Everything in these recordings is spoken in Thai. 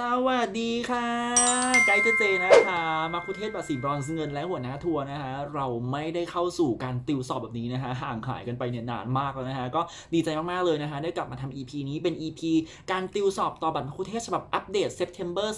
สวัสดีค่ะ ไกด์เจเจนะคะ มาคุเทศบัตรสีบรอนซ์เงินและหัวหน้าทัวร์นะคะ เราไม่ได้เข้าสู่การติวสอบแบบนี้นะคะ ห่างหายกันไปเนี่ยนานมากแล้วนะคะ ก็ดีใจมากๆเลยนะคะ ได้กลับมาทำ EP นี้เป็น EP การติวสอบต่อบัตรมาคุเทศฉบับอัปเดต September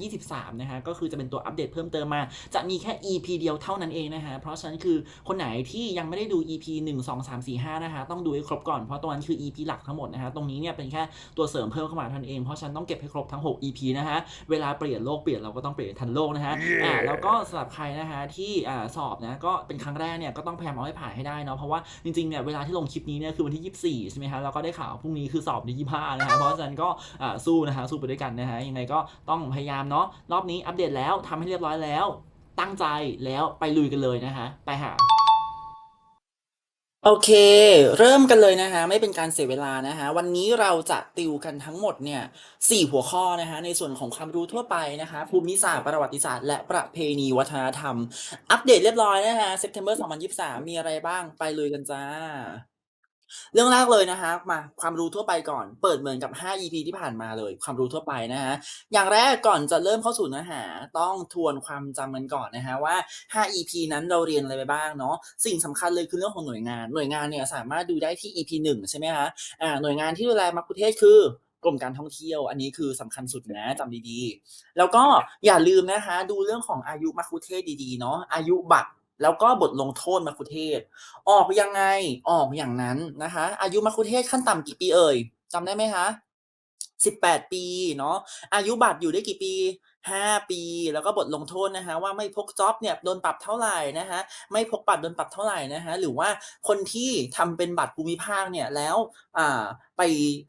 2023 นะคะ ก็คือจะเป็นตัวอัปเดตเพิ่มเติมมา จะมีแค่ EP เดียวเท่านั้นเองนะคะ เพราะฉะนั้นคือคนไหนที่ยังไม่ได้ดู EP 1 2 3 4 5 นะคะ ต้องดูให้ครบก่อน เพราะตรงนั้นคือ EP หลักทั้งหมดนะคะ ตรงนี้เนี่ยเป็นแค่ตัวเสริมเพิ่มเข้ามาเท่านั้นเอง เพราะฉะนันต้องเก็บให้ครบทั้ง 6 EP นะคะเวลาเปลี่ยนโลกเปลี่ยนเราก็ต้องเปลี่ยนทันโลกนะฮะอ่าแล้วก็สำหรับใครนะฮะที่อ่าสอบนะก็เป็นครั้งแรกเนี่ยก็ต้องพยายามเอาให้ผ่านให้ได้เนาะเพราะว่าจริงๆเนี่ยเวลาที่ลงคลิปนี้เนี่ยคือวันที่ 24 ใช่ไหมฮะแล้วก็ได้ข่าวพรุ่งนี้คือสอบใน25นะฮะเพราะฉะนั้นก็อ่าสู้นะฮะสู้ไปด้วยกันนะฮะยังไงก็ต้องพยายามเนาะรอบนี้อัปเดตแล้วทำให้เรียบร้อยแล้ว ตั้งใจแล้วไปลุยกันเลยนะฮะไปหา โอเค เริ่มกันเลยนะคะ ไม่เป็นการเสียเวลานะคะ วันนี้เราจะติวกันทั้งหมดเนี่ยสี่หัวข้อนะคะ ในส่วนของความรู้ทั่วไปนะคะ ภูมิศาสตร์ประวัติศาสตร์และประเพณีวัฒนธรรม อัปเดตเรียบร้อยนะคะ September 2023 มีอะไรบ้างไปเลยกันจ้า เรื่องแรกเลยนะคะมาความรู้ทั่วไปก่อน เปิดเหมือนกับ 5 EP ที่ผ่านมาเลย ความรู้ทั่วไปนะคะอย่างแรกก่อนจะเริ่มเข้าสู่เนื้อหา ต้องทวนความจำกันก่อนนะคะว่า 5 EP นั้นเราเรียนอะไรไปบ้างเนาะสิ่งสำคัญเลยคือเรื่องของหน่วยงานหน่วยงานเนี่ยสามารถดูได้ที่ EP 1ใช่ไหมคะอ่าหน่วยงานที่ดูแลมักคุเทศคือกรมการท่องเที่ยว อันนี้คือสำคัญสุดนะจำดีๆ แล้วก็อย่าลืมนะคะ ดูเรื่องของอายุมักคุเทศดีๆเนาะอายุบัตร แล้วก็บทลงโทษมัคุเทศ ออกยังไงออกอย่างนั้นนะคะ อายุมัคุเทศขั้นต่ำกี่ปีเอ่ยจำได้ไหมคะ18ปีเนาะอายุบัตรอยู่ได้กี่ปี5ปี แล้วก็บทลงโทษนะคะว่าไม่พกจ็อบเนี่ยโดนปรับเท่าไหร่นะคะไม่พกบัตรโดนปรับเท่าไหร่นะคะหรือว่าคนที่ทำเป็นบัตรภูมิภาคเนี่ยแล้วอ่าไป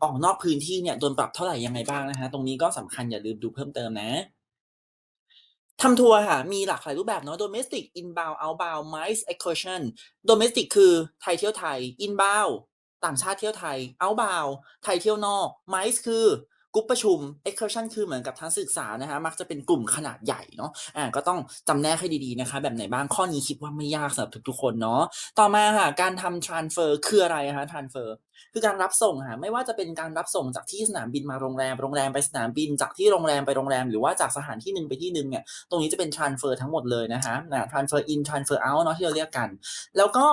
ออกนอกพื้นที่เนี่ยโดนปรับเท่าไหร่ยังไงบ้างนะคะตรงนี้ก็สำคัญอย่าลืมดูเพิ่มเติมนะ ทำทัวร์ค่ะ มีหลากหลายรูปแบบเนาะ domestic inbound outbound mice excursion domestic คือไทยเที่ยวไทย inbound ต่างชาติเที่ยวไทย outbound ไทยเที่ยวนอก mice คือกลุ่มประชุม excursion คือเหมือนกับทั้งศึกษานะคะมักจะเป็นกลุ่มขนาดใหญ่เนาะ อ่า ก็ต้องจำแนกให้ดีๆนะคะ แบบไหนบ้าง ข้อนี้คิดว่าไม่ยากสำหรับทุกๆคนเนาะ ต่อมาค่ะ การทำ transfer คืออะไรคะ transfer คือการรับส่งค่ะไม่ว่าจะเป็นการรับส่งจากที่สนามบินมาโรงแรมโรงแรมไปสนามบินจากที่โรงแรมไปโรงแรม หรือว่าจากสถานที่หนึ่งไปที่หนึ่งเนี่ยตรงนี้จะเป็น transfer ทั้งหมดเลยนะคะนะ transfer in transfer out เนาะที่เราเรียกกัน แล้วก็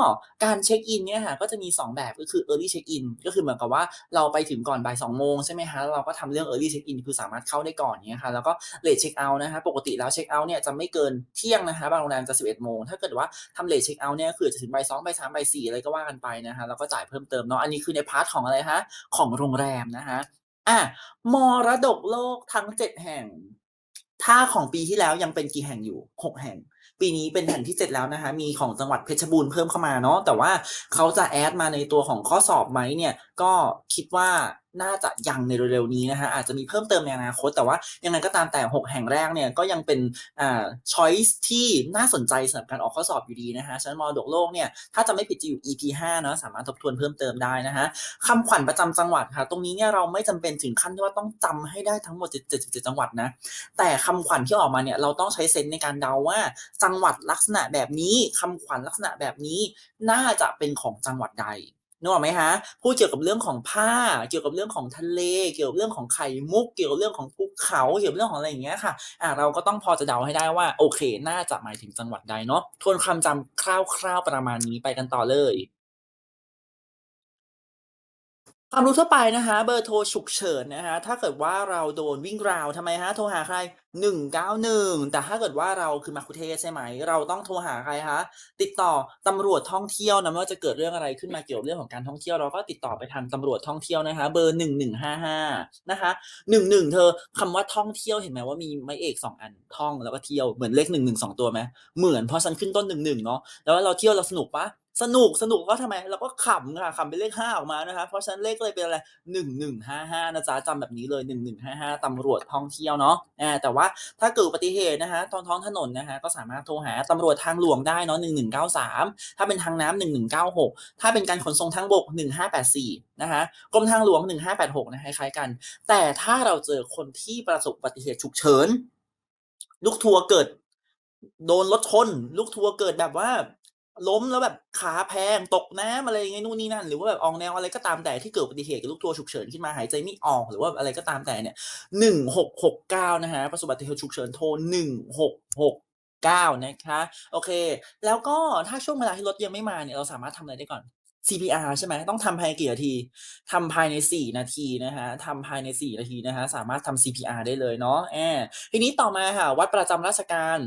การเช็คอินเนี่ยค่ะก็จะมี 2 แบบก็คือ early check in ก็คือเหมือนกับว่าเราไปถึงก่อนบ่าย2โมงใช่ไหมคะเราก็ทำเรื่อง early check in คือสามารถเข้าได้ก่อนเนี่ยค่ะแล้วก็ late check out นะคะปกติแล้ว check out เนี่ยจะไม่เกินเที่ยงนะคะบางโรงแรมจะ11โมงถ้าเกิดว่าทำ late check out เนี่ยคือจะถึงบ่าย2บ่าย3บ่าย4อะไรก็ว่ากันไปนะคะแล้วก็จ่ายเพิ่มเติมเนาะอันนี้คือในพาร์ทของอะไรฮะของโรงแรมนะคะอะมรดกโลกทั้งเจ็ดแห่ง ถ้าของปีที่แล้วยังเป็นกี่แห่งอยู่หกแห่ง ปีนี้เป็นแห่งที่เจ็ดแล้วนะคะมีของจังหวัดเพชรบูรณ์เพิ่มเข้ามาเนาะแต่ว่าเขาจะแอดมาในตัวของข้อสอบไหมเนี่ยก็คิดว่าน่าจะยังในเร็วๆนี้นะคะอาจจะมีเพิ่มเติมในอนาคต แต่ว่ายังไงก็ตามแต่ 6 แห่งแรกเนี่ยก็ยังเป็นอ่า choice ที่น่าสนใจสำหรับการออกข้อสอบอยู่ดีนะคะฉะนั้นมรดกโลกเนี่ยถ้าจะไม่ผิดจะอยู่ EP 5เนาะสามารถทบทวนเพิ่มเติมได้นะคะคำขวัญประจำจังหวัดค่ะ ตรงนี้เนี่ยเราไม่จำเป็นถึงขั้นที่ว่าต้องจำให้ได้ทั้งหมด 77 จังหวัดนะแต่คำขวัญที่ออกมาเนี่ยเราต้องใช้เซนส์ในการเดาว่า จังหวัดลักษณะแบบนี้คำขวัญลักษณะแบบนี้ น่าจะเป็นของจังหวัดใด นึกออกไหมฮะพูดเกี่ยวกับเรื่องของผ้า เกี่ยวกับเรื่องของทะเล เกี่ยวกับเรื่องของไข่มุก เกี่ยวกับเรื่องของภูเขาเกี่ยวกับเรื่องของอะไรอย่างเงี้ยค่ะอ่าเราก็ต้องพอจะเดาให้ได้ว่าโอเค น่าจะหมายถึงจังหวัดใดเนาะทวนความจำคร่าวๆประมาณนี้ไปกันต่อเลย ความรู้ทั่วไปนะคะ เบอร์โทรฉุกเฉินนะคะถ้าเกิดว่าเราโดนวิ่งราวทำไมฮะโทรหาใคร 191 แต่ถ้าเกิดว่าเราคือมัคคุเทศใช่ไหม เราต้องโทรหาใครคะติดต่อตำรวจท่องเที่ยวนะไม่ว่าจะเกิดเรื่องอะไรขึ้นมาเกี่ยวกับเรื่องของการท่องเที่ยวเราก็ติดต่อไปทางตำรวจท่องเที่ยวนะคะ เบอร์ 1155 นะคะ 11 เธอคำว่าท่องเที่ยวเห็นไหมว่ามีไม้เอก 2 อันท่องแล้วก็เที่ยวเหมือนเลข11 2 ตัวไหมเหมือนเพราะฉันขึ้นต้น 11 เนาะแล้วเราเที่ยวเราสนุกปะ สนุกสนุกก็ทำไมเราก็ขำค่ะขำเป็นเลข5ออกมานะคะเพราะฉะนั้นเลขก็เลยเป็นอะไร1155นะจ๊ะจำแบบนี้เลย1155ตำรวจท่องเที่ยวเนาะแต่ว่าถ้าเกิดอุบัติเหตุนะคะตอนท้องถนนนะคะก็สามารถโทรหาตำรวจทางหลวงได้เนาะ1193ถ้าเป็นทางน้ำ1196ถ้าเป็นการขนส่งทางบก1584นะคะกรมทางหลวง1586นะคล้ายๆกัน แต่ถ้าเราเจอคนที่ประสบอุบัติเหตุฉุกเฉินลูกทัวร์เกิด โดนรถชนลูกทัวร์เกิดแบบว่า ล้มแล้วแบบขาแพงตกน้ำอะไรเงี้ยนู่นนี่นั่น หรือว่าแบบออกแนวอะไรก็ตามแต่ที่เกิดอุบัติเหตุกับลูกทัวร์ฉุกเฉินขึ้นมาหายใจไม่ออกหรือว่าอะไรก็ตามแต่เนี่ย1669นะคะประสบอุบัติเหตุฉุกเฉินโทร1669นะคะโอเค แล้วก็ถ้าช่วงเวลาที่รถยังไม่มาเนี่ยเราสามารถทำอะไรได้ก่อน CPR ใช่ไหมต้องทำภายในกี่นาทีทำภายใน 4 นาทีนะคะทำภายใน 4 นาทีนะคะสามารถทำ CPR ได้เลยเนาะแอทีนี้ต่อมาค่ะวัดประจำราชการ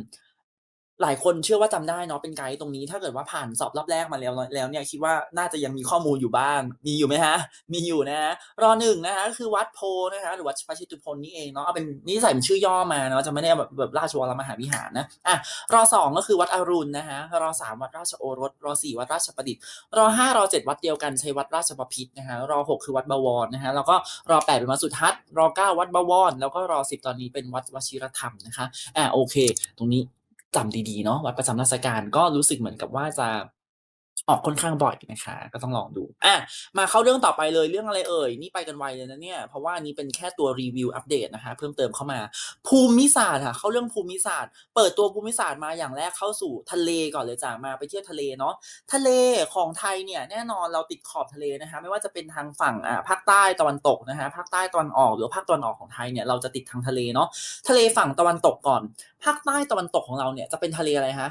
หลายคนเชื่อว่าจำได้เนาะเป็นไกด์ตรงนี้ ถ้าเกิดว่าผ่านสอบรอบแรกมาแล้วแล้วเนี่ยคิดว่าน่าจะยังมีข้อมูลอยู่บ้าง มีอยู่ไหมคะมีอยู่นะคะรหนึ่งนะคะก็คือวัดโพนะคะหรือวัดพระชิตุพนนี่เองเนาะเอาเป็นนี่ใส่เป็นชื่อย่อมาเนาะจะไม่ได้แบบแบบราชวรมหาวิหารนะอะรอสองก็คือวัดอรุณนะคะรอสามวัดราชโอรส รอสี่วัดราชประดิษฐ์รอห้ารอเจ็ดวัดเดียวกันใช้วัดราชบพิตรนะคะรอหกคือวัดบวรนะคะแล้วก็รอแปดเป็นวัดสุทัศน์รอเก้าวัดบวร แล้วก็รอสิบตอนนี้เป็นวัดวชิรธรรมนะคะอะโอเค ตรงนี้ จำดีๆเนาะวัดประจำราชการก็รู้สึกเหมือนกับว่าจะ ออกค่อนข้างบ่อยนะคะ ก็ต้องลองดูอะมาเข้าเรื่องต่อไปเลยเรื่องอะไรเอ่ย นี่ไปกันไวเลยนะเนี่ย เพราะว่านี้เป็นแค่ตัวรีวิวอัปเดตนะคะ เพิ่มเติมเข้ามา ภูมิศาสตร์ค่ะเข้าเรื่องภูมิศาสตร์ เปิดตัวภูมิศาสตร์มาอย่างแรกเข้าสู่ทะเลก่อนเลยจ้ะมาไปเที่ยวทะเลเนาะทะเลของไทยเนี่ยแน่นอนเราติดขอบทะเลนะคะ ไม่ว่าจะเป็นทางฝั่งอ่าภาคใต้ตะวันตกนะคะภาคใต้ตะวันออกหรือภาคตะวันออกของไทยเนี่ยเราจะติดทางทะเลเนาะทะเลฝั่งตะวันตกก่อน ภาคใต้ตะวันตกของเราเนี่ยจะเป็นทะเลอะไรฮะ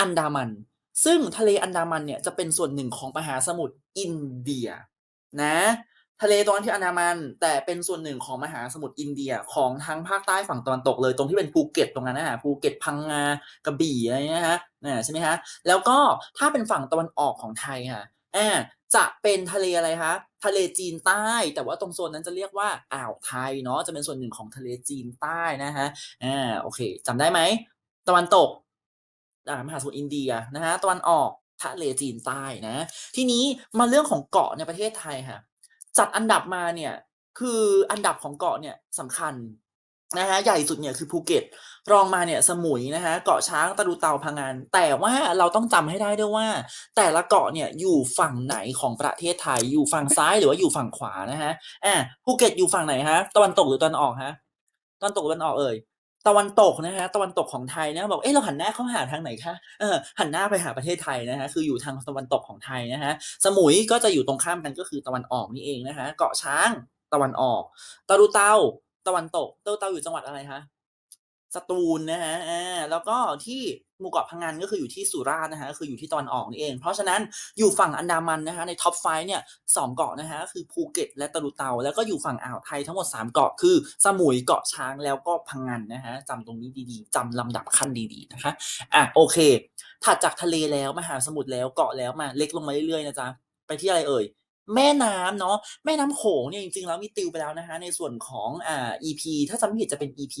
อันดามัน ซึ่งทะเลอันดามันเนี่ยจะเป็นส่วนหนึ่งของมหาสมุทรอินเดียนะทะเลตรงนั้นที่อันดามัน แต่เป็นส่วนหนึ่งของมหาสมุทรอินเดียของทั้งภาคใต้ฝั่งตะวันตกเลย ตรงที่เป็นภูเก็ตตรงนั้นนะฮะภูเก็ตพังงากระบี่อะไรเงี้ยฮะนะใช่ไหมฮะแล้วก็ถ้าเป็นฝั่งตะวันออกของไทยค่ะอ่าจะเป็นทะเลอะไรคะทะเลจีนใต้ แต่ว่าตรงโซนนั้นจะเรียกว่าอ่าวไทยเนาะจะเป็นส่วนหนึ่งของทะเลจีนใต้นะฮะอ่าโอเคจำได้ไหมตะวันตก มหาสมุทรอินเดียนะฮะตะวันออกทะเลจีนใต้นะ ทีนี้มาเรื่องของเกาะในประเทศไทยค่ะจัดอันดับมาเนี่ยคืออันดับของเกาะเนี่ยสำคัญนะฮะใหญ่สุดเนี่ยคือภูเก็ต รองมาเนี่ยสมุยนะฮะเกาะช้างตะลุเตาพังงาน แต่ว่าเราต้องจำให้ได้ด้วยว่า แต่ละเกาะเนี่ยอยู่ฝั่งไหนของประเทศไทย อยู่ฝั่งซ้ายหรือว่าอยู่ฝั่งขวานะฮะอ่าภูเก็ตอยู่ฝั่งไหนฮะตะวันตกหรือตะวันออกฮะตะวันตกหรือตะวันออกเอ่ย ตะวันตกนะฮะตะวันตกของไทยนะบอกเอ๊ะเราหันหน้าเข้าหาทางไหนคะเออหันหน้าไปหาประเทศไทยนะฮะคืออยู่ทางตะวันตกของไทยนะฮะสมุยก็จะอยู่ตรงข้ามกันก็คือตะวันออกนี่เองนะคะเกาะช้างตะวันออกตะลุเตาตะวันตกตะลุเตาอยู่จังหวัดอะไรคะ สตูลนะฮะแล้วก็ที่หมู่เกาะพังงานก็คืออยู่ที่สุราษฎร์นะฮะคืออยู่ที่ตะวันออกนี่เอง เพราะฉะนั้นอยู่ฝั่งอันดามันนะคะในท็อปไฟเนี่ยสองเกาะนะฮะคือภูเก็ตและตะลุเตา แล้วก็อยู่ฝั่งอ่าวไทยทั้งหมด 3 เกาะคือ สมุยเกาะช้างแล้วก็พังงานนะฮะจำตรงนี้ดีๆจำลำดับขั้นดีๆนะคะอะโอเค ถัดจากทะเลแล้วมหาสมุทรแล้วเกาะแล้วมาเล็กลงมาเรื่อยๆนะจ๊ะไปที่อะไรเอ่ย แม่น้ำเนาะแม่น้ำโขงเนี่ยจริงๆแล้วมีติวไปแล้วนะคะในส่วนของอ่า EP ถ้าจำไม่ผิดจะเป็น EP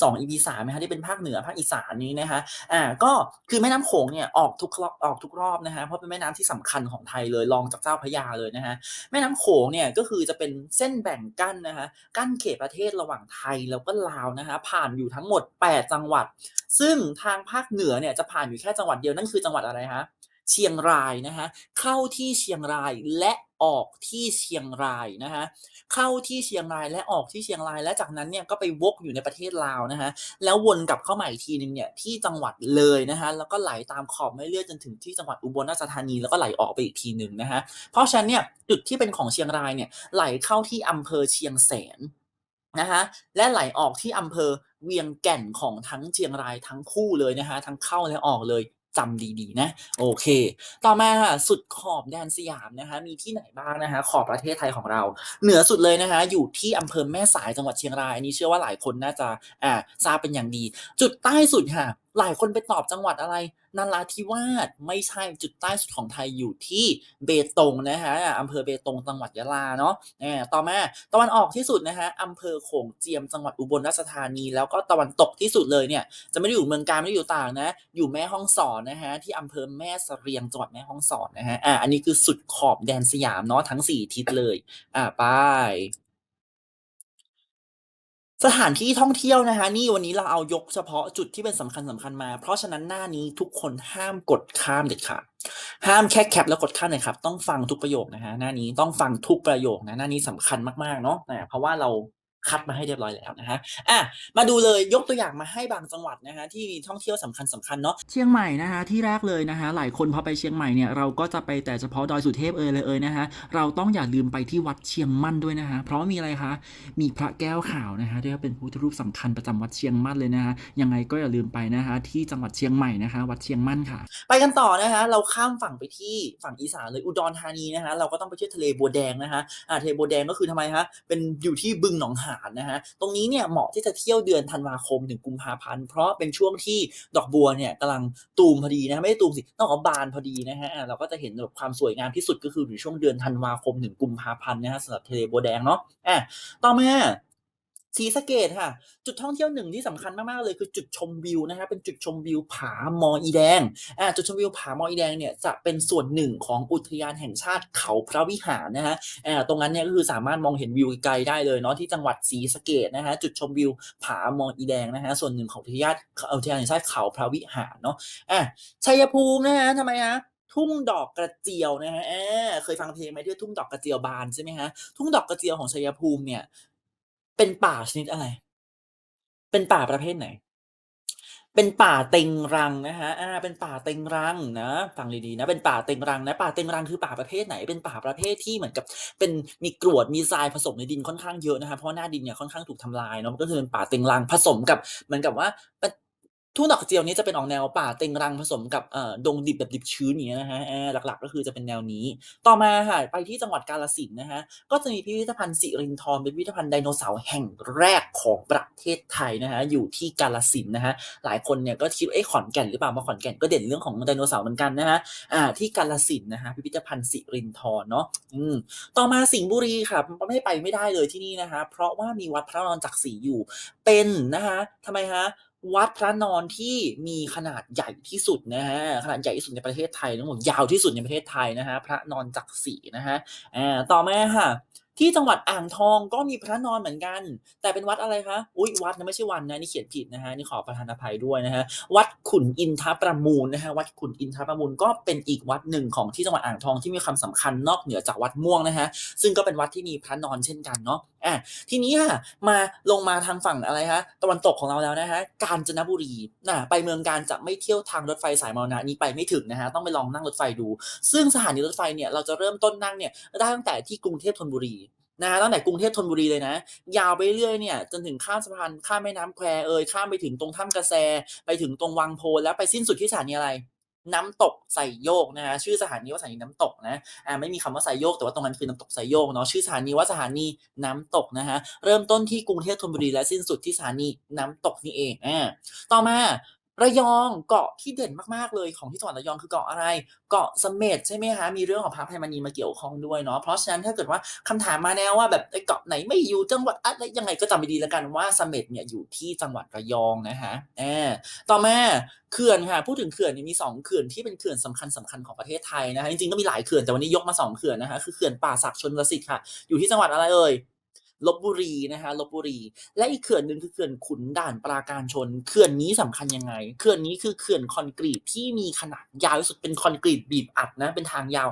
2 EP 3นะคะที่เป็นภาคเหนือภาคอีสานนี้นะคะอ่าก็คือแม่น้ำโขงเนี่ยออกทุกรอบออกทุกรอบนะคะเพราะเป็นแม่น้ำที่สำคัญของไทยเลยรองจากเจ้าพระยาเลยนะคะแม่น้ำโขงเนี่ยก็คือจะเป็นเส้นแบ่งกั้นนะคะกั้นเขตประเทศระหว่างไทยแล้วก็ลาวนะคะผ่านอยู่ทั้งหมด 8 จังหวัด ซึ่งทางภาคเหนือเนี่ยจะผ่านอยู่แค่จังหวัดเดียวนั่นคือจังหวัดอะไรคะเชียงรายนะคะเข้าที่เชียงรายและ ออกที่เชียงรายนะคะเข้าที่เชียงรายและออกที่เชียงราย และจากนั้นเนี่ยก็ไปวกอยู่ในประเทศลาวนะคะแล้ววนกลับเข้ามาอีกทีนึงเนี่ยที่จังหวัดเลยนะคะแล้วก็ไหลตามขอบไม่เลื่อยจนถึงที่จังหวัดอุบลราชธานีแล้วก็ไหลออกไปอีกทีหนึ่งนะคะเพราะฉะนั้นเนี่ยจุดที่เป็นของเชียงรายเนี่ยไหลเข้าที่อำเภอเชียงแสนนะคะและไหลออกที่อำเภอเวียงแก่นของทั้งเชียงรายทั้งคู่เลยนะคะทั้งเข้าและออกเลย จำดีๆนะ โอเค ต่อมาค่ะสุดขอบแดนสยามนะคะมีที่ไหนบ้างนะคะขอบประเทศไทยของเรา เหนือสุดเลยนะคะอยู่ที่อำเภอแม่สายจังหวัดเชียงรายอันนี้เชื่อว่าหลายคนน่าจะอ่าทราบเป็นอย่างดี จุดใต้สุดค่ะ หลายคนไปตอบจังหวัดอะไรนาราธิวาสไม่ใช่จุดใต้สุดของไทยอยู่ที่เบตงนะคะอำเภอเบตงจังหวัดยะลาเนาะอ่ต่อมาตะวันออกที่สุดนะคะอำเภอโขงเจียมจังหวัดอุบลราชธานี แล้วก็ตะวันตกที่สุดเลยเนี่ยจะไม่ได้อยู่เมืองการไม่ได้อยู่ต่างนะ อยู่แม่ฮ่องสอนนะฮะที่อำเภอแม่สเรียงจังหวัดแม่ฮ่องสอนนะฮะอ่าอันนี้คือสุดขอบแดนสยามเนาะทั้งสี่ทิศเลยอ่าไป สถานที่ท่องเที่ยวนะคะ นี่วันนี้เราเอายกเฉพาะจุดที่เป็นสำคัญสำคัญมา เพราะฉะนั้นหน้านี้ทุกคนห้ามกดข้ามเด็ดขาดห้ามแค่แคปแล้วกดข้ามเลยครับ ต้องฟังทุกประโยคนะฮะหน้านี้ต้องฟังทุกประโยคนะหน้านี้สำคัญมากๆเนาะเพราะว่าเรา คัดมาให้เรียบร้อยแล้วนะฮะอะมาดูเลยยกตัวอย่างมาให้บางจังหวัดนะฮะที่มีท่องเที่ยวสำคัญสำคัญเนาะเชียงใหม่นะฮะที่แรกเลยนะฮะหลายคนพอไปเชียงใหม่เนี่ยเราก็จะไปแต่เฉพาะดอยสุเทพเอยเลยเอยนะฮะเราต้องอย่าลืมไปที่วัดเชียงมั่นด้วยนะฮะเพราะว่ามีอะไรคะมีพระแก้วขาวนะฮะที่ว่าเป็นพระพุทธรูปสำคัญประจำวัดเชียงมั่นเลยนะฮะยังไงก็อย่าลืมไปนะฮะที่จังหวัดเชียงใหม่นะคะวัดเชียงมั่นค่ะ ไปกันต่อนะฮะเราข้ามฝั่งไปที่ฝั่งอีสานเลยอุดรธานีนะฮะเราก็ต้องไปเที่ยวทะเลบัวแดงนะฮะอ่าทะเลบัวแดงก็คือทำไมฮะเป็นอยู่ที่บึงหนองหานนะฮะตรงนี้เนี่ยเหมาะที่จะเที่ยวเดือนธันวาคมถึงกุมภาพันธ์เพราะเป็นช่วงที่ดอกบัวเนี่ยกำลังตูมพอดีนะไม่ได้ตูมสิต้องออกบานพอดีนะฮะเราก็จะเห็นแบบความสวยงามที่สุดก็คืออยู่ช่วงเดือนธันวาคมถึงกุมภาพันธ์นะฮะสำหรับทะเลบัวแดงเนาะอะต่อมา ศรีสะเกดค่ะ จุดท่องเที่ยวหนึ่งที่สำคัญมากๆเลยคือจุดชมวิวนะฮะเป็นจุดชมวิวผามออีแดงอ่าจุดชมวิวผามออีแดงเนี่ยจะเป็นส่วนหนึ่งของอุทยานแห่งชาติเขาพระวิหารนะฮะอ่าตรงนั้นเนี่ยก็คือสามารถมองเห็นวิวไกลได้เลยเนาะที่จังหวัดศรีสะเกดนะฮะจุดชมวิวผามออีแดงนะฮะส่วนหนึ่งของอุทยานอุทยานแห่งชาติเขาพระวิหารเนาะอะชัยภูมินะฮะทำไมฮะทุ่งดอกกระเจียวนะฮะเออเคยฟังเพลงไหมที่ทุ่งดอกกระเจียวบานใช่ไหมฮะทุ่งดอกกระเจียวของชัยภูมิเนี่ย เป็นป่าชนิดอะไร เป็นป่าประเภทไหน เป็นป่าเต็งรังนะคะอ่า เป็นป่าเต็งรังนะ ฟังดีๆนะ เป็นป่าเต็งรังนะ ป่าเต็งรังคือป่าประเภทไหน เป็นป่าประเภทที่เหมือนกับ เป็นมีกรวด มีทรายผสมในดินค่อนข้างเยอะนะคะเพราะหน้าดินเนี่ยค่อนข้างถูกทำลายเนาะ ก็คือเป็นป่าเต็งรังผสมกับเหมือนกับว่าเป็น ทุ่งดอกกระเจียวนี้จะเป็นออกแนวป่าเต็งรังผสมกับเอ่อดงดิบแบบดิบชื้นอย่างเงี้ยนะคะหลักๆ ก็คือจะเป็นแนวนี้ ต่อมาค่ะไปที่จังหวัดกาฬสินนะคะก็จะมีพิพิธภัณฑ์สิรินธรเป็นพิพิธภัณฑ์ไดโนเสาร์แห่งแรกของประเทศไทยนะคะอยู่ที่กาฬสินนะคะหลายคนเนี่ยก็คิดว่าเอ๊ะขอนแก่นหรือเปล่ามาขอนแก่นก็เด่นเรื่องของไดโนเสาร์เหมือนกันนะคะอ่าที่กาฬสินนะคะพิพิธภัณฑ์สิรินธรเนาะอืมต่อมาสิงห์บุรีค่ะไม่ไปไม่ได้เลยที่นี่นะคะเพราะว่ามีวัดพระนอนจักรีอยู่เป็นนะคะทำไมคะ วัดพระนอนที่มีขนาดใหญ่ที่สุดนะฮะขนาดใหญ่ที่สุดในประเทศไทยทั้งหมดยาวที่สุดในประเทศไทยนะฮะพระนอนจักรีนะฮะอ่าต่อมาค่ะ ที่จังหวัดอ่างทองก็มีพระนอนเหมือนกัน แต่เป็นวัดอะไรคะอุ้ยวัดนะไม่ใช่วันนะนี่เขียนผิดนะฮะนี่ขอประทานอภัยด้วยนะฮะวัดขุนอินทประมูลนะฮะวัดขุนอินทประมูลก็เป็นอีกวัดหนึ่งของที่จังหวัดอ่างทองที่มีความสำคัญนอกเหนือจากวัดม่วงนะฮะซึ่งก็เป็นวัดที่มีพระนอนเช่นกันเนาะ อะทีนี้ค่ะมาลงมาทางฝั่งอะไรคะตะวันตกของเราแล้วนะคะกาญจนบุรีน่ะไปเมืองการจะไม่เที่ยวทางรถไฟสายมรณะนี้ไปไม่ถึงนะคะต้องไปลองนั่งรถไฟดู ซึ่งสถานีรถไฟเนี่ยเราจะเริ่มต้นนั่งเนี่ยได้ตั้งแต่ที่กรุงเทพธนบุรีนะฮะตั้งแต่กรุงเทพธนบุรีเลยนะ ยาวไปเรื่อยเนี่ยจนถึงข้ามสะพานข้ามแม่น้ำแควเอยข้ามไปถึงตรงถ้ำกระแส ไปถึงตรงวังโพแล้วไปสิ้นสุดที่สถานีอะไร น้ำตกไซโยกนะฮะชื่อสถานีว่าสถานีน้ำตกนะอ่าไม่มีคำว่าไซโยกแต่ว่าตรงนั้นคือน้ำตกไซโยกเนาะชื่อสถานีว่าสถานีน้ำตกนะฮะเริ่มต้นที่กรุงเทพธนบุรีและสิ้นสุดที่สถานีน้ำตกนี่เองอ่าต่อมา ระยองเกาะที่เด่นมากๆเลยของที่จังหวัดระยองคือเกาะอะไร เกาะเสม็ดใช่ไหมคะมีเรื่องของพระอภัยมณีมาเกี่ยวข้องด้วยเนาะเพราะฉะนั้นถ้าเกิดว่าคำถามมาแนวว่าแบบไอ้เกาะไหนไม่อยู่จังหวัดอะไรยังไงก็จำไปดีแล้วกันว่าเสม็ดเนี่ยอยู่ที่จังหวัดระยองนะฮะอ่าต่อมาเขื่อนค่ะพูดถึงเขื่อนมี 2 เขื่อนที่เป็นเขื่อนสำคัญสำคัญของประเทศไทยนะคะจริงๆก็มีหลายเขื่อนแต่วันนี้ยกมา2เขื่อนนะคะคือเขื่อนป่าศักดิ์ชนลสิทธิ์ค่ะอยู่ที่จังหวัดอะไรเอ่ย ลบบุรีนะคะลบบุรี และอีกเขื่อนหนึ่งคือเขื่อนขุนด่านปราการชน เขื่อนนี้สำคัญยังไง เขื่อนนี้คือเขื่อนคอนกรีตที่มีขนาดยาวที่สุดเป็นคอนกรีตบีบอัดนะ เป็นทางยาว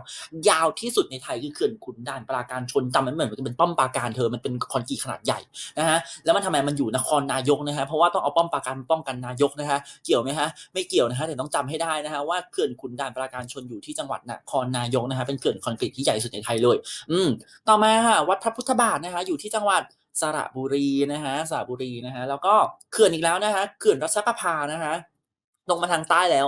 ยาวที่สุดในไทยคือเขื่อนขุนด่านปราการชนจำมันเหมือนมันเป็นป้อมปราการเธอมันเป็นคอนกรีตขนาดใหญ่นะฮะแล้วมันทำไมมันอยู่นครนายกนะฮะเพราะว่าต้องเอาป้อมปราการป้องกันนายกนะฮะเกี่ยวไหมฮะไม่เกี่ยวนะฮะแต่ต้องจำให้ได้นะฮะว่าเขื่อนขุนด่านปราการชนอยู่ที่จังหวัดนครนายกนะฮะเป็นเขื่อนคอนกรีตที่ใหญ่สุดในไทยเลย อืมต่อมาค่ะวัดพระพุทธบาทนะคะอยู่ที่จังังหวัดสระบุรีนะฮะสระบุรีนะฮะแล้วก็เขื่อนอีกแล้วนะคะเขื่อนรัชประภานะคะลงมาทางใต้แล้ว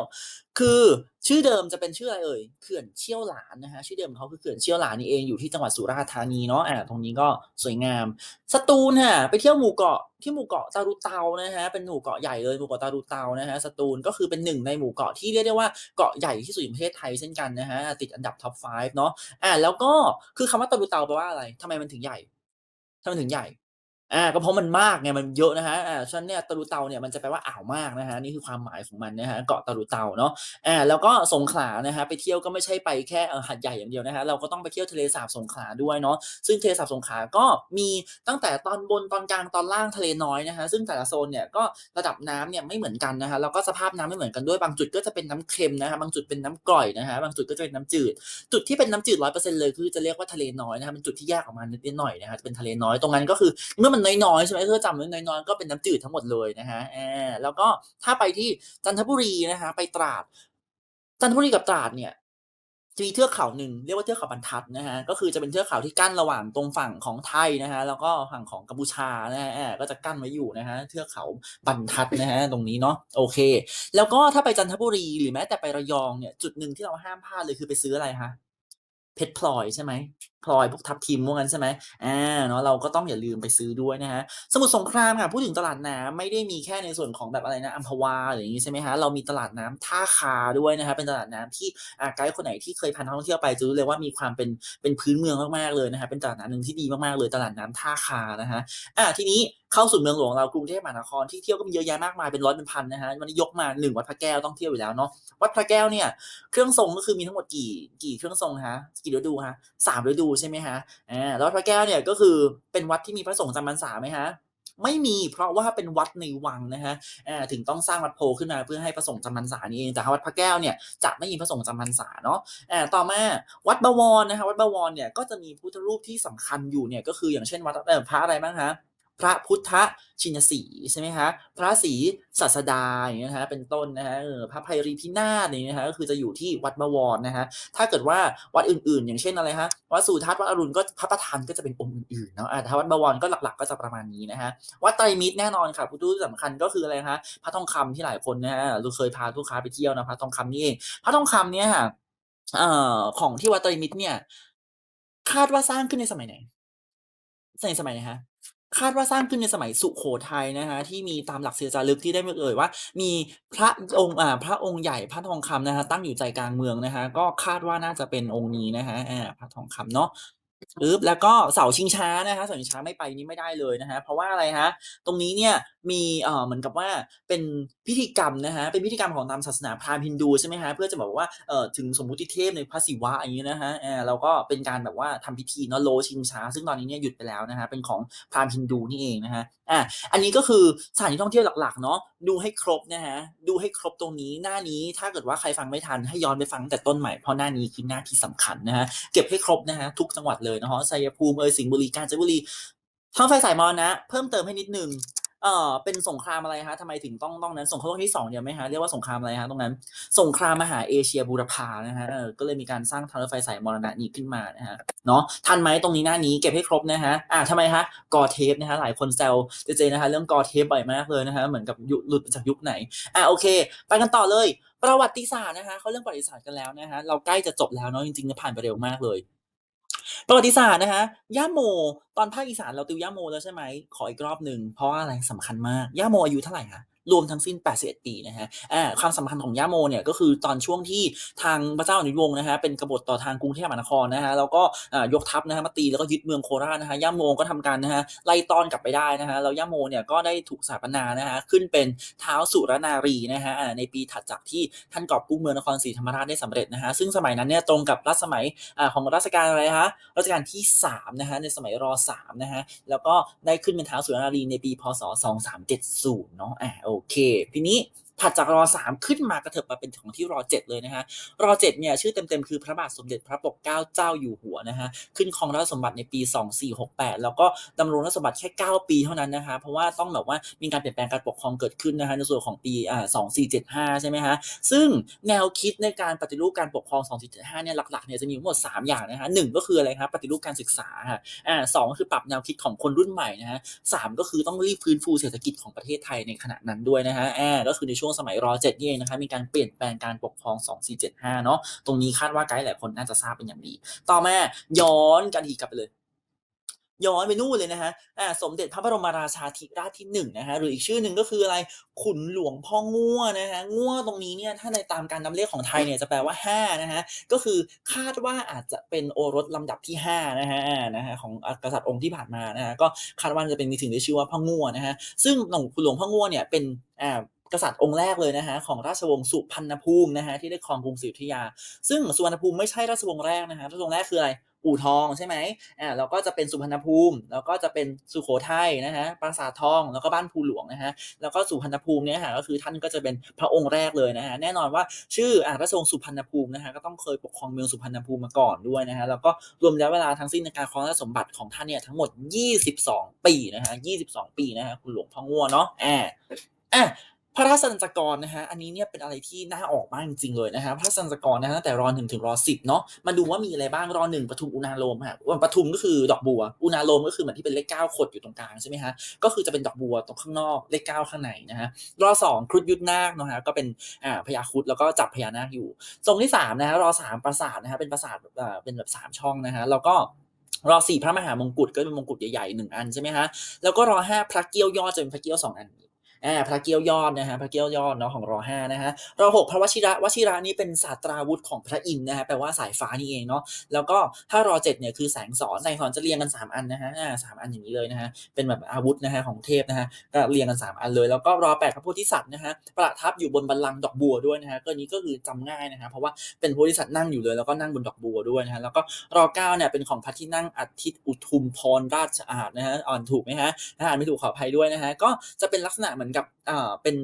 คือชื่อเดิมจะเป็นชื่ออะไรเอ่ยเขื่อนเชี่ยวหลานนะฮะชื่อเดิมเขาคือเขื่อนเชี่ยวหลานนี่เองอยู่ที่จังหวัดสุราษฎร์ธานีเนาะอ่าตรงนี้ก็สวยงาม สตูลค่ะไปเที่ยวหมู่เกาะที่หมู่เกาะตารุเตานะฮะเป็นหมู่เกาะใหญ่เลยหมู่เกาะตารุเตานะฮะสตูลก็คือเป็นหนึ่งในหมู่เกาะที่เรียกได้ว่าเกาะใหญ่ที่สุดในประเทศไทยเช่นกันนะฮะติดอันดับท็อป5เนาะอ่าแล้วก็คือคำว่าตารุเตาแปลว่าอะไรทำไมมันถึงใหญ่ ทำไมถึงใหญ่ อ่าก็เพราะมันมากไงมันเยอะนะคะอ่าฉันเนี่ยตะลุเตาเนี่ยมันจะแปลว่าอ่าวมากนะคะนี่คือความหมายของมันนะคะเกาะตะลุเตาเนาะอ่าแล้วก็สงขลานะคะไปเที่ยวก็ไม่ใช่ไปแค่หาดใหญ่อย่างเดียวนะคะเราก็ต้องไปเที่ยวทะเลสาบสงขลาด้วยเนาะซึ่งทะเลสาบสงขลาก็มีตั้งแต่ตอนบนตอนกลางตอนล่างทะเลน้อยนะคะซึ่งแต่ละโซนเนี่ยก็ระดับน้ำเนี่ยไม่เหมือนกันนะคะแล้วก็สภาพน้ำไม่เหมือนกันด้วยบางจุดก็จะเป็นน้ำเค็มนะคะบางจุดเป็นน้ำกร่อยนะคะบางจุดก็จะเป็นน้ำจืด จุดที่เป็นน้ำจืดร้อยเปอร์เซ็นต์เลยคือจะเรียกว่าทะเลน้อยนะคะเป็นจุดที่แยกออกมานิดหน่อยนะคะจะเป็นทะเลน้อยตรงนั้นก็คือเมื่อมันน้อยๆใช่ไหมถ้าจำได้น้อยๆก็เป็นน้ำจืดทั้งหมดเลยนะคะอาแล้วก็ถ้าไปที่จันทบุรีนะคะไปตราด จันทบุรีกับตราดเนี่ยจะมีเทือกเขาหนึ่งเรียกว่าเทือกเขาบรรทัดนะคะก็คือจะเป็นเทือกเขาที่กั้นระหว่างตรงฝั่งของไทยนะคะแล้วก็ฝั่งของกัมพูชานะคะก็จะกั้นไว้อยู่นะคะเทือกเขาบรรทัดนะคะตรงนี้เนาะโอเค แล้วก็ถ้าไปจันทบุรีหรือแม้แต่ไประยองเนี่ยจุดหนึ่งที่เราห้ามพลาดเลยคือไปซื้ออะไรคะ เพชรพลอยใช่ไหมพลอยพวกทับทิมพวกนั้นใช่ไหมอ่าเนาะเราก็ต้องอย่าลืมไปซื้อด้วยนะคะสมุทรสงครามค่ะพูดถึงตลาดน้ำไม่ได้มีแค่ในส่วนของแบบอะไรนะอัมพวาหรืออย่างงี้ใช่ไหมคะเรามีตลาดน้ำท่าคาด้วยนะคะเป็นตลาดน้ำที่อ่าไกด์คนไหนที่เคยพานักท่องเที่ยวไปจะรู้เลยว่ามีความเป็นเป็นพื้นเมืองมากๆเลยนะคะเป็นตลาดน้ำหนึ่งที่ดีมากๆเลยตลาดน้ำท่าคานะคะอ่าทีนี้ เข้าสู่เมืองหลวงเรากรุงเทพมหานครที่เที่ยวก็มีเยอะแยะมากมายเป็นร้อยเป็นพันนะคะวันนี้ยกมาหนึ่งวัดพระแก้วต้องเที่ยวอยู่แล้วเนาะวัดพระแก้วเนี่ยเครื่องทรงก็คือมีทั้งหมดกี่กี่เครื่องทรงคะกี่ฤดูคะสามฤดูใช่ไหมคะอาแล้ววัดพระแก้วเนี่ยก็คือเป็นวัดที่มีพระสงฆ์จำพรรษาไหมคะไม่มีเพราะว่าเป็นวัดในวังนะคะถึงต้องสร้างวัดโพขึ้นมาเพื่อให้พระสงฆ์จำพรรษานี่เองแต่วัดพระแก้วเนี่ยจะไม่มีพระสงฆ์จำพรรษาเนาะต่อมาวัดบวรนะคะวัดบวรเนี่ยก็จะมีพุทธรูปที่สำคัญอยู่เนี่ยก็คืออย่างเช่นวัดพระอะไรบ้างคะ พระพุทธชินสีใช่ไหมคะพระศรีศาสดาอย่างเงี้ยนะคะเป็นต้นนะคะเออพระไพรีพินาศอย่างเงี้ยนะคะก็คือจะอยู่ที่วัดบวรนะคะถ้าเกิดว่าวัดอื่นๆ อย่างเช่นอะไรคะวัดสุทัศน์วัดอรุณก็พระประธานก็จะเป็นองค์อื่นๆเนาะอ่าถ้าวัดบวรก็หลักๆ ก็จะประมาณนี้นะคะวัดไตรมิตรแน่นอนค่ะพุทธรูปสำคัญก็คืออะไรคะพระทองคำที่หลายคนนะฮะเราเคยพาลูกค้าไปเที่ยวนะพระทองคำนี่เองพระทองคำเนี่ยค่ะเอ่อของที่วัดไตรมิตรเนี่ย คาดว่าสร้างขึ้นในสมัยไหนในสมัยไหนคะ คาดว่าสร้างขึ้นในสมัยสุโขทัยนะคะที่มีตามหลักเสียจารึกที่ได้มาเอ่ยว่า มีพระองค์อ่าพระองค์ใหญ่พระทองคำนะคะตั้งอยู่ใจกลางเมืองนะคะก็คาดว่าน่าจะเป็นองค์นี้นะคะอาพระทองคำเนาะปึ๊บแล้วก็เสาชิงช้านะคะเสาชิงช้าไม่ไปนี่ไม่ได้เลยนะคะเพราะว่าอะไรฮะตรงนี้เนี่ย มีเอ่อเหมือนกับว่าเป็นพิธีกรรมนะคะเป็นพิธีกรรมของตามศาสนาพราหมณ์ฮินดูใช่ไหมคะเพื่อจะบอกว่าเอ่อถึงสมมุติเทพในพระศิวะอย่างงี้นะคะอาแล้วก็เป็นการแบบว่าทำพิธีเนาะโลชิงช้า ซึ่งตอนนี้เนี่ยหยุดไปแล้วนะคะเป็นของพราหมณ์ฮินดูนี่เองนะคะอ่าอันนี้ก็คือสถานที่ท่องเที่ยวหลักๆเนาะดูให้ครบนะคะดูให้ครบตรงนี้หน้านี้ถ้าเกิดว่าใครฟังไม่ทันให้ย้อนไปฟังแต่ต้นใหม่เพราะหน้านี้คือหน้าที่สำคัญนะคะเก็บให้ครบนะคะทุกจังหวัดเลยนะคะชัยภูมิเอยสิงห์บุรีกาญจนบุรีทางไฟสายมอนะ เพิ่มเติมให้นิดนึง เอ่อเป็นสงครามอะไรคะทำไมถึงต้องต้องนั้นสงครามโลกที่สองเนี่ยไหมคะเรียกว่าสงครามอะไรคะตรงนั้น สงครามมหาเอเชียบูรพานะคะเออก็เลยมีการสร้างทางรถไฟสายมรณะนี้ขึ้นมานะคะเนาะทันไหมตรงนี้หน้านี้เก็บให้ครบนะคะอ่าทำไมคะกอเทปนะคะหลายคนแซวเจเจนะคะเรื่องกอเทปบ่อยมากเลยนะคะเหมือนกับยุหลุดมาจากยุคไหนอ่าโอเค ไปกันต่อเลย ประวัติศาสตร์นะคะเขาเรื่องประวัติศาสตร์กันแล้วนะคะเราใกล้จะจบแล้วเนาะจริงๆผ่านไปเร็วมากเลย ประวัติศาสตร์นะคะย่าโม ตอนภาคอีสานเราติวย่าโมแล้วใช่ไหมขออีกรอบหนึ่งเพราะว่าอะไรสำคัญมากย่าโมอายุเท่าไหร่คะ รวมทั้งสิ้น 81 ปีนะคะความสำคัญของย่าโมเนี่ยก็คือตอนช่วงที่ทางพระเจ้าอนุวงศ์นะคะเป็นกบฏต่อทางกรุงเทพมหานครนะคะแล้วก็ยกทัพนะคะมาตีแล้วก็ยึดเมืองโคราชนะคะย่าโมก็ทำการนะคะไล่ต้อนกลับไปได้นะคะแล้วย่าโมเนี่ยก็ได้ถูกสถาปนานะคะขึ้นเป็นเท้าวสุรนารีนะคะในปีถัดจากที่ท่านกอบกู้เมืองนครศรีธรรมราชได้สำเร็จนะคะซึ่งสมัยนั้นเนี่ยตรงกับรัชสมัยอของรัชกาลอะไรคะรัชกาลที่3นะคะในสมัยร3นะคะแล้วก็ได้ขึ้นเป็นเท้าสุรนารีในปีพศ2370เนาะอ่าโเคทีนี้ ถัดจากร3ขึ้นมากระเถิบมาเป็นของที่ร7เจ็ดเลยนะคะร7เจ็ดเนี่ยชื่อเต็มๆคือพระบาทสมเด็จพระปกเกล้าเจ้าอยู่หัวนะคะขึ้นครองราชสมบัติในปี 2468 แล้วก็ดำรงราชสมบัติแค่ 9 ปีเท่านั้นนะคะเพราะว่าต้องแบบว่ามีการเปลี่ยนแปลงการปกครองเกิดขึ้นนะคะในส่วนของปีอ่า2475 ใช่ไหมคะซึ่งแนวคิดในการปฏิรูปการปกครอง 2475 เนี่ยหลักๆเนี่ยจะมีทั้งหมด 3 อย่างนะคะหนึ่งก็คืออะไรครับปฏิรูปการศึกษาค่ะอ่าสองก็คือปรับแนวคิดของคนรุ่นใหม่นะฮะสามก็คือต้องรีบฟื้นฟูเศรษฐกิจของประเทศไทยในขณะนั้นด้วยนะฮะอ่าก็คือในช่วงสมัยร7นี่เองนะคะมีการเปลี่ยนแปลงการปกครอง 2475 เนาะตรงนี้คาดว่าไกด์หลายคนน่าจะทราบเป็นอย่างดี ต่อมาย้อนกันอีกกลับไปเลยย้อนไปนู่นเลยนะคะอ่าสมเด็จพระบรมราชาธิราชที่หนึ่งนะคะหรืออีกชื่อหนึ่งก็คืออะไร ขุนหลวงพ่อง่วนะคะง่วตรงนี้เนี่ย ถ้าในตามการนำเลขของไทยเนี่ยจะแปลว่าห้านะคะก็คือคาดว่าอาจจะเป็นโอรสลำดับที่ห้านะคะนะคะของกษัตริย์องค์ที่ผ่านมานะคะก็คาดว่าจะเป็นมีถึงได้ชื่อว่าพ่อง่วนะคะซึ่งหลวงขุนหลวงพ่อง่วเนี่ยเป็นอ่า กษัตริย์องค์แรกเลยนะฮะของราชวงศ์สุพรรณภูมินะฮะที่ได้ครองกรุงศรีอยุธยา ซึ่งสุวรรณภูมิไม่ใช่ราชวงศ์แรกนะฮะราชวงศ์แรกคืออะไรอู่ทองใช่ไหมอ่าแล้วก็จะเป็นสุพรรณภูมิ แล้วก็จะเป็นสุโขทัยนะฮะ ปราสาททอง แล้วก็บ้านภูหลวงนะฮะ แล้วก็สุพรรณภูมิเนี่ยฮะก็คือท่านก็จะเป็นพระองค์แรกเลยนะฮะ แน่นอนว่าชื่ออ่าราชวงศ์สุพรรณภูมินะฮะ ก็ต้องเคยปกครองเมืองสุพรรณภูมิมาก่อนด้วยนะฮะ แล้วก็รวมระยะเวลาทั้งสิ้นในการครองราชสมบัติของท่านเนี่ยทั้งหมด 22 ปีนะฮะ22 ปีนะฮะ คุณหลวงพ่อง่วเนาะ อ่าอะ พระราชสัญจกรนะฮะ อันนี้เนี่ยเป็นอะไรที่น่าออกมากจริงๆเลยนะฮะ พระราชสัญจกรนะฮะตั้งแต่รอหนึ่งถึงรอสิบเนาะ มาดูว่ามีอะไรบ้างรอหนึ่งปทุมอุณาโลมฮะวันปทุมก็คือดอกบัว อุณาโลมก็คือเหมือนที่เป็นเลขเก้าขดอยู่ตรงกลางใช่ไหมฮะ ก็คือจะเป็นดอกบัวตรงข้างนอกเลขเก้าข้างในนะฮะ รอสองครุฑยุทธนาคนะฮะ ก็เป็นอ่าพญาครุฑแล้วก็จับพญานาคอยู่ ทรงที่สามนะฮะรอสามปราสาทนะฮะ เป็นปราสาทแบบอ่าเป็นแบบสามช่องนะฮะ แล้วก็รอสี่พระมหามงกุฎก็เป็นมงกุฎใหญ่ๆหนึ่งอันใช่ไหมฮะ แล้วก็รอห้าพระเกี้ยวยอดจะเป็นพระเกี้ยวสองอัน อ่าพระเกี้ยวยอดนะฮะพระเกี้ยวยอดเนาะของรอห้านะฮะรอหกพระวชิระวชิระนี่เป็นศาสตราวุธของพระอินทร์นะฮะแปลว่าสายฟ้านี่เองเนาะแล้วก็ถ้ารอเจ็ดเนี่ยคือแสงสอนแสงสอนจะเรียงกันสามอันนะฮะสามอันอย่างนี้เลยนะฮะเป็นแบบอาวุธนะฮะของเทพนะฮะก็เรียงกันสามอันเลยแล้วก็รอแปดพระโพธิสัตว์นะฮะประทับอยู่บนบัลลังก์ดอกบัวด้วยนะฮะก็นี้ก็คือจำง่ายนะฮะเพราะว่าเป็นโพธิสัตว์นั่งอยู่เลยแล้วก็นั่งบนดอกบัวด้วยนะฮะแล้วก็รอเก้าเนี่ยเป็นของพระที่นั่งอาทิตย์อุทุมพรราชอาณนะฮะอ่านถูกไหมฮะถ้าอ่านไม่ถูกขออภัยด้วยนะฮะก็จะเป็นลักษณะเหมือนกับอ่าเป็น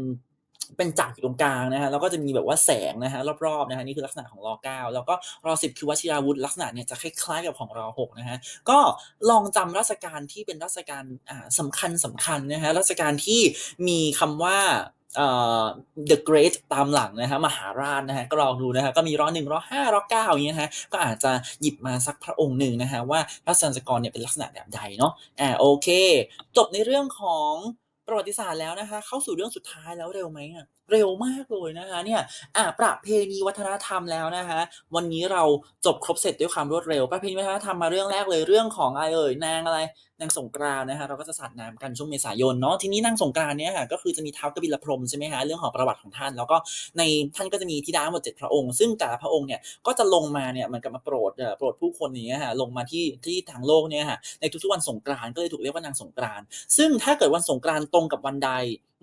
เป็นจักรอยู่ตรงกลางนะฮะแล้วก็จะมีแบบว่าแสงนะฮะรอบๆนะฮะนี่คือลักษณะของรอเก้าแล้วก็รอสิบคือวชิราวุธลักษณะเนี่ยจะคล้ายๆกับของรอหกนะฮะก็ลองจำราชการที่เป็นราชการอ่าสำคัญสำคัญนะฮะราชการที่มีคำว่าเอ่อ the great ตามหลังนะฮะมหาราชนะฮะก็ลองดูนะฮะก็มีร้อหนึ่งร้อห้าร้อเก้าอย่างเงี้ยนะฮะก็อาจจะหยิบมาสักพระองค์หนึ่งนะฮะว่าราชสัญจกรเนี่ยเป็นลักษณะแบบใดเนาะอ่าโอเค จบในเรื่องของ ประวัติศาสตร์แล้วนะคะ เข้าสู่เรื่องสุดท้ายแล้วเร็วไหมอะ เร็วมากเลยนะคะเนี่ยอะประเพณีวัฒนธรรมแล้วนะคะวันนี้เราจบครบเสร็จด้วยความรวดเร็ว ประเพณีวัฒนธรรมมาเรื่องแรกเลยเรื่องของอะไรเอ่ยนางอะไรนางสงกรานนะคะเราก็จะสาดน้ำกันช่วงเมษายนเนาะทีนี้นางสงกรานเนี่ยค่ะก็คือจะมีท้าวกบิลพรมใช่ไหมคะเรื่องของประวัติของท่าน แล้วก็ในท่านก็จะมีธิดาหมดเจ็ดพระองค์ ซึ่งแต่ละพระองค์เนี่ยก็จะลงมาเนี่ยเหมันกับมาโปรดเออโปรดผู้คนอย่างเงี้ยค่ะลงมาที่ที่ทางโลกเนี่ยค่ะในทุกๆวันสงกรานก็เลยถูกเรียกว่านางสงกรานซึ่งถ้าเกิดวันสงกรานต์ตรงกับวันใด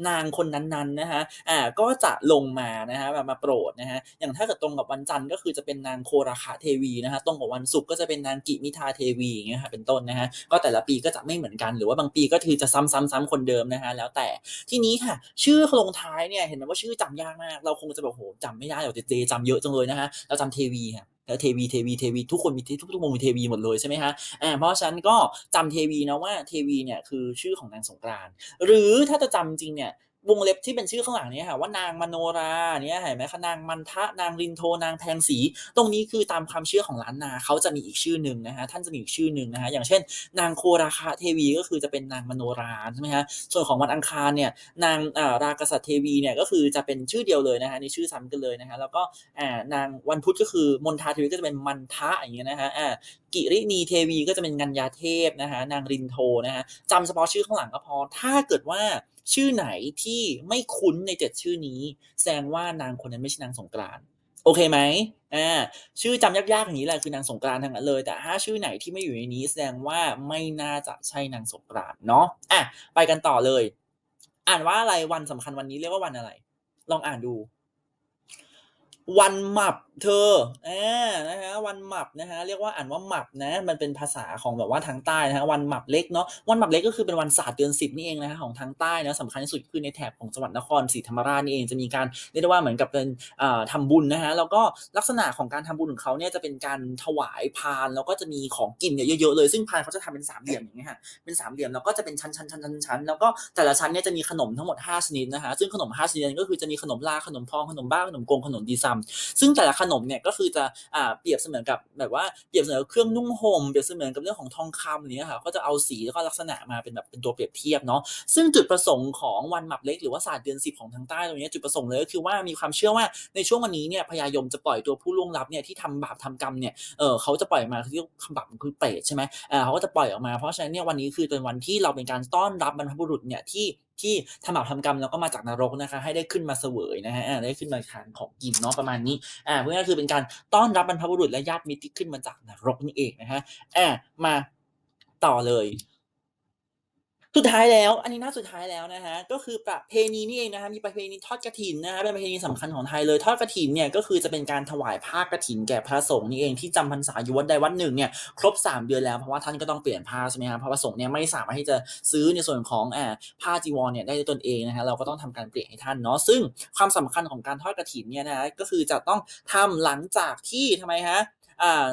นางคนนั้นๆนะคะอ่าก็จะลงมานะคะแบบมาโปรดนะฮะอย่างถ้าเกิดตรงกับวันจันทร์ก็คือจะเป็นนางโคราคะเทวีนะคะตรงกับวันศุกร์ก็จะเป็นนางกิมิทาเทวีอย่างเงี้ยค่ะเป็นต้นนะฮะก็แต่ละปีก็จะไม่เหมือนกันหรือว่าบางปีก็คือจะซ้ำๆๆคนเดิมนะคะแล้วแต่ทีนี้ค่ะ ชื่อลงท้ายเนี่ยเห็นไหมว่าชื่อจำยากมาก เราคงจะแบบโหจำไม่ได้หรอกเจเจจำเยอะจังเลยนะฮะเราจำเทวีค่ะ แล้วเทวีเทวีเทวีทุกคนมีทุกทุกวงมีเทวีหมดเลยใช่ไหมฮะอ่าเพราะฉะนั้นก็จำเทวีนะว่าเทวีเนี่ยคือชื่อของนางสงกรานหรือถ้าจะจำจริงเนี่ย วงเล็บที่เป็นชื่อข้างหลังเนี่ยค่ะว่านางมโนราเนี่ยเห็นไหมคะนางมันทะนางรินโทนางแพงศรีตรงนี้คือตามความเชื่อของล้านนาเขาจะมีอีกชื่อหนึ่งนะฮะท่านจะมีอีกชื่อหนึ่งนะฮะอย่างเช่น นางโคราคาเทวีก็คือจะเป็นนางมโนราใช่ไหมฮะส่วนของวันอังคารเนี่ยนางอ่ารากษัตริย์เทวีเนี่ยก็คือจะเป็นชื่อเดียวเลยนะฮะในชื่อซ้ำกันเลยนะฮะแล้วก็อ่านางวันพุธก็คือมนทาเทวีก็จะเป็นมันทะอย่างเงี้ยนะฮะอ่า กิรินีเทวีก็จะเป็นกัญญาเทพนะฮะนางรินโทนะฮะจำเฉพาะชื่อข้างหลังก็พอ ถ้าเกิดว่าชื่อไหนที่ไม่คุ้นในเจ็ดชื่อนี้ แสดงว่านางคนนั้นไม่ใช่นางสงกรานต์โอเคไหมอ่าชื่อจำยากๆอย่างนี้แหละคือนางสงกรานต์ทั้งนั้นเลย แต่ถ้าชื่อไหนที่ไม่อยู่ในนี้ แสดงว่าไม่น่าจะใช่นางสงกรานต์เนาะอะไปกันต่อเลย อ่านว่าอะไรวันสำคัญวันนี้เรียกว่าวันอะไร ลองอ่านดู วันหมับเธออานะฮะวันหมับนะฮะเรียกว่าอ่านว่าหมับนะ มันเป็นภาษาของแบบว่าทางใต้นะฮะวันหมับเล็กเนาะวันหมับเล็กก็คือเป็นวันศาสตร์เดือนสิบนี่เองนะฮะของทางใต้นะสำคัญที่สุดคือในแถบของจังหวัดนครศรีธรรมราชนี่เองจะมีการเรียกได้ว่าเหมือนกับเป็นอ่าทำบุญนะฮะแล้วก็ลักษณะของการทำบุญของเขาเนี่ยจะเป็นการถวายพานแล้วก็จะมีของกินเนี่ยเยอะๆเลยซึ่งพานเขาจะทำเป็นสามเหลี่ยมอย่างเงี้ยฮะเป็นสามเหลี่ยมแล้วก็จะเป็นชั้นๆๆๆๆแล้วก็แต่ละชั้นเนี่ยจะมีขนมทั้งหมดห้าชนิดนะฮะซึ่งขนมห้าชนิดก็คือจะมีขนมลาขนมพองขนมบ้าขนมกงขนมดีซัม ซึ่งแต่ละขนมเนี่ยก็คือจะอ่าเปรียบเสมือนกับแบบว่าเปรียบเสมือนเครื่องนุ่งห่มเปรียบเสมือนกับเรื่องของทองคำอย่างเงี้ยค่ะก็จะเอาสีแล้วก็ลักษณะมาเป็นแบบเป็นตัวเปรียบเทียบเนาะซึ่งจุดประสงค์ของวันหมับเล็กหรือว่าศาสตร์เดือนสิบของทางใต้ตรงเนี้ยจุดประสงค์เลยก็คือว่ามีความเชื่อว่าในช่วงวันนี้เนี่ยพญายมจะปล่อยตัวผู้ล่วงลับเนี่ยที่ทำบาปทำกรรมเนี่ยเออเขาจะปล่อยมาคือคำบาปมันคือเปรตใช่ไหมอ่าเขาก็จะปล่อยออกมาเพราะฉะนั้นเนี่ยวันนี้คือเป็นวันที่เราเป็นการต้อนรับบรรพบุรุษเนี่ยที่ ที่ทำบาปทำกรรมแล้วก็มาจากนรกนะคะ ให้ได้ขึ้นมาเสวยนะฮะได้ขึ้นมาทานของกินเนาะประมาณนี้อ่าเพื่อก็คือเป็นการต้อนรับบรรพบุรุษและญาติมิตรที่ขึ้นมาจากนรกนี่เองนะฮะอ่ามาต่อเลย สุดท้ายแล้วอันนี้น้าสุดท้ายแล้วนะคะก็คือประเพณีนี่เองนะคะมีประเพณีทอดกฐินนะคะเป็นประเพณีสำคัญของไทยเลยทอดกฐินเนี่ยก็คือจะเป็นการถวายผ้ากฐินแก่พระสงฆ์นี่เองที่จำพรรษาอยู่วัดใดวัดหนึ่งเนี่ยครบ 3 เดือนแล้วเพราะว่าท่านก็ต้องเปลี่ยนผ้าใช่ไหมครับเพราะพระสงฆ์เนี่ยไม่สามารถที่จะซื้อในส่วนของอ่าผ้าจีวรเนี่ยได้ด้วยตนเองนะคะเราก็ต้องทำการเปลี่ยนให้ท่านเนาะซึ่งความสำคัญของการทอดกฐินเนี่ยนะคะก็คือจะต้องทำหลังจากที่ทำไมฮะ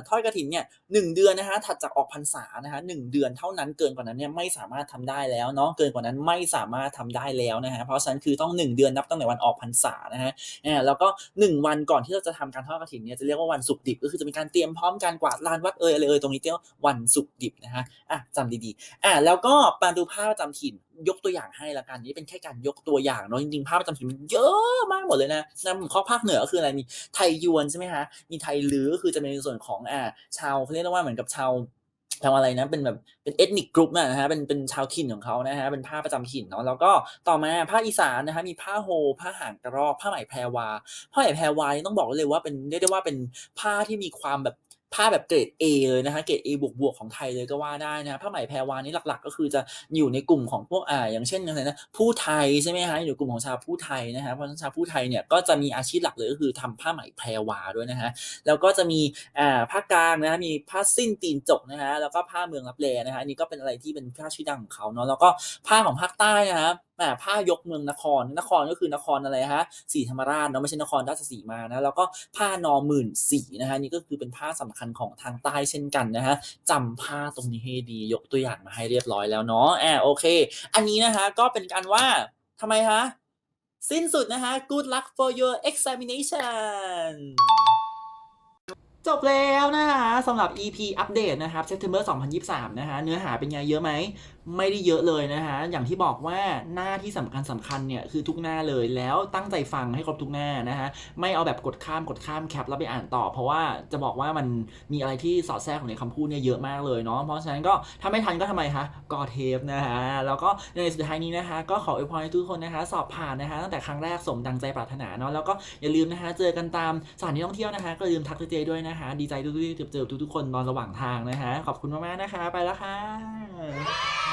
ทอดกฐินเนี่ยหนึ่งเดือนนะคะถัดจากออกพรรษานะคะหนึ่งเดือนเท่านั้นเกินกว่านั้นเนี่ยไม่สามารถทำได้แล้วเนาะเกินกว่านั้นไม่สามารถทำได้แล้วนะฮะเพราะฉะนั้นคือต้อง 1 เดือนนับตั้งแต่วันออกพรรษานะฮะอ่าแล้วก็ 1 วันก่อนที่เราจะทำการทอดกฐินเนี่ยจะเรียกว่าวันสุกดิบก็คือจะเป็นการเตรียมพร้อมการกวาดลานวัดเอยอะไรเอยตรงนี้เรียกว่าวันสุกดิบนะฮะอะจำดีๆอ่าแล้วก็มาดูผ้าประจำถิ่น ยกตัวอย่างให้ละกันนี่เป็นแค่การยกตัวอย่างเนาะจริงๆผ้าประจำถิ่นมันเยอะมากหมดเลยนะนะผมข้อภาคเหนือก็คืออะไรมีไทยยวนใช่ไหมฮะมีไทยลือก็คือจะเป็นในส่วนของอ่าชาวเขาเรียกว่าเหมือนกับชาวชาวอะไรนะเป็นแบบเป็นเอทนิคกรุ๊ปนะฮะเป็นเป็นชาวถิ่นของเขานะฮะเป็นผ้าประจำถิ่นเนาะแล้วก็ต่อมาภาคอีสานนะฮะมีผ้าโฮผ้าหางกระรอกผ้าไหมแพรวาผ้าไหมแพรวาต้องบอกเลยว่าเป็นเรียกได้ว่าเป็นผ้าที่มีความแบบ ผ้าแบบเกรด A เลยนะฮะเกรด A บวกบวกของไทยเลยก็ว่าได้นะผ้าไหมแพรวานี่หลักๆ ก็คือจะอยู่ในกลุ่มของพวกอ่าอย่างเช่นอะไรนะผู้ไทยใช่ไหมฮะอยู่กลุ่มของชาวผู้ไทยนะฮะเพราะชาวผู้ไทยเนี่ยก็จะมีอาชีพหลักเลยก็คือทำผ้าไหมแพรวาด้วยนะฮะแล้วก็จะมีอ่าภากลางนะฮะมีผ้าสิ้นตีนจกนะฮะแล้วก็ผ้าเมืองรับแลนะฮะอันนี้ก็เป็นอะไรที่เป็นผ้าชื่อดังของเขาเนาะแล้วก็ผ้าของภาคใต้นะครับอ่ผ้ายกเมืองนคร นครก็คือนครอะไรฮะศรีธรรมราชเนาะไม่ใช่นครราชสีมานะแล้วก็ผ้านอหมื่นสีนะฮะนี่ก็คือเป็นผ้าสำคัญของทางใต้เช่นกันนะฮะจำผ้าตรงนี้ให้ดียกตัวอย่างมาให้เรียบร้อยแล้วเนาะแอบโอเค อันนี้นะคะก็เป็นการว่าทำไมฮะสิ้นสุดนะคะ good luck for your examination จบแล้วนะคะสำหรับ EP อัปเดตนะครับ September 2023 นะคะเนื้อหาเป็นไงเยอะไหมไม่ได้เยอะเลยนะคะอย่างที่บอกว่าหน้าที่สำคัญสำคัญเนี่ยคือทุกหน้าเลย แล้วตั้งใจฟังให้ครบทุกหน้านะคะไม่เอาแบบกดข้ามกดข้ามแคปแล้วไปอ่านต่อ เพราะว่าจะบอกว่ามันมีอะไรที่สอดแทรกของในคำพูดเนี่ยเยอะมากเลยเนาะ เพราะฉะนั้นก็ถ้าไม่ทันก็ทำไมคะกอเทปนะคะแล้วก็ในสุดท้ายนี้นะคะ ก็ขออวยพรให้ทุกคนนะคะ สอบผ่านนะคะ ตั้งแต่ครั้งแรกสมดังใจปรารถนาเนาะ แล้วก็อย่าลืมนะคะ เจอกันตามสถานที่ท่องเที่ยวนะคะ ก็อย่าลืมทักเจด้วยนะคะ ดีใจทุกๆที่เจอทุกๆคนตอนระหว่างทางนะคะ ขอบคุณมากๆนะคะ ไปแล้วค่ะ